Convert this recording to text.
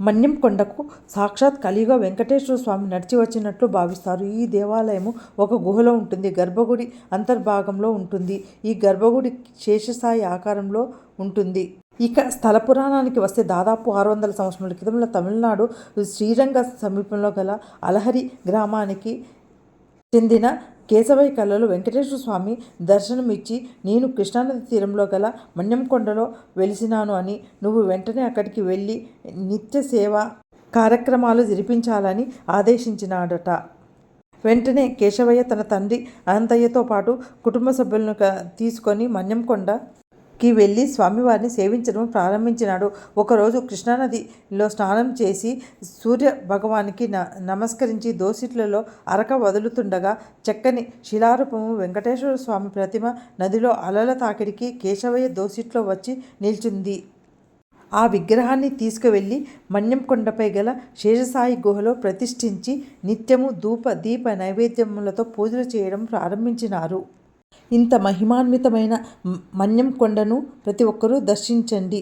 మన్యం కొండకు సాక్షాత్ కలియుగ వెంకటేశ్వర స్వామి నడిచి వచ్చినట్లు భావిస్తారు. ఈ దేవాలయము ఒక గుహలో ఉంటుంది గర్భగుడి అంతర్భాగంలో ఉంటుంది. ఈ గర్భగుడి శేషసాయి ఆకారంలో ఉంటుంది. ఇక స్థల పురాణానికి వస్తే దాదాపు ఆరు వందల సంవత్సరాల క్రితంలో తమిళనాడు శ్రీరంగ సమీపంలో గల అలహరి గ్రామానికి చెందిన కేశవయ్య కళ్ళలో వెంకటేశ్వర స్వామి దర్శనమిచ్చి నేను కృష్ణానది తీరంలో గల మన్యంకొండలో వెలిసినాను అని నువ్వు వెంటనే అక్కడికి వెళ్ళి నిత్య సేవ కార్యక్రమాలు జరిపించాలని ఆదేశించినాడట. వెంటనే కేశవయ్య తన తండ్రి అనంతయ్యతో పాటు కుటుంబ సభ్యులను తీసుకొని మన్యంకొండ కి వెళ్ళి స్వామివారిని సేవించడం ప్రారంభించినాడు. ఒకరోజు కృష్ణానదిలో స్నానం చేసి సూర్య భగవానికి న నమస్కరించి దోసిట్లలో అరక వదులుతుండగా చక్కని శిలారూపము వెంకటేశ్వర స్వామి ప్రతిమ నదిలో అలల తాకిడికి కేశవయ్య దోసిట్లో వచ్చి నిల్చుంది. ఆ విగ్రహాన్ని తీసుకువెళ్ళి మన్యం కొండపై గల శేషసాయి గుహలో ప్రతిష్ఠించి నిత్యము ధూప దీప నైవేద్యములతో పూజలు చేయడం ప్రారంభించినారు. ఇంత మహిమాన్వితమైన మన్యం కొండను ప్రతి ఒక్కరూ దర్శించండి.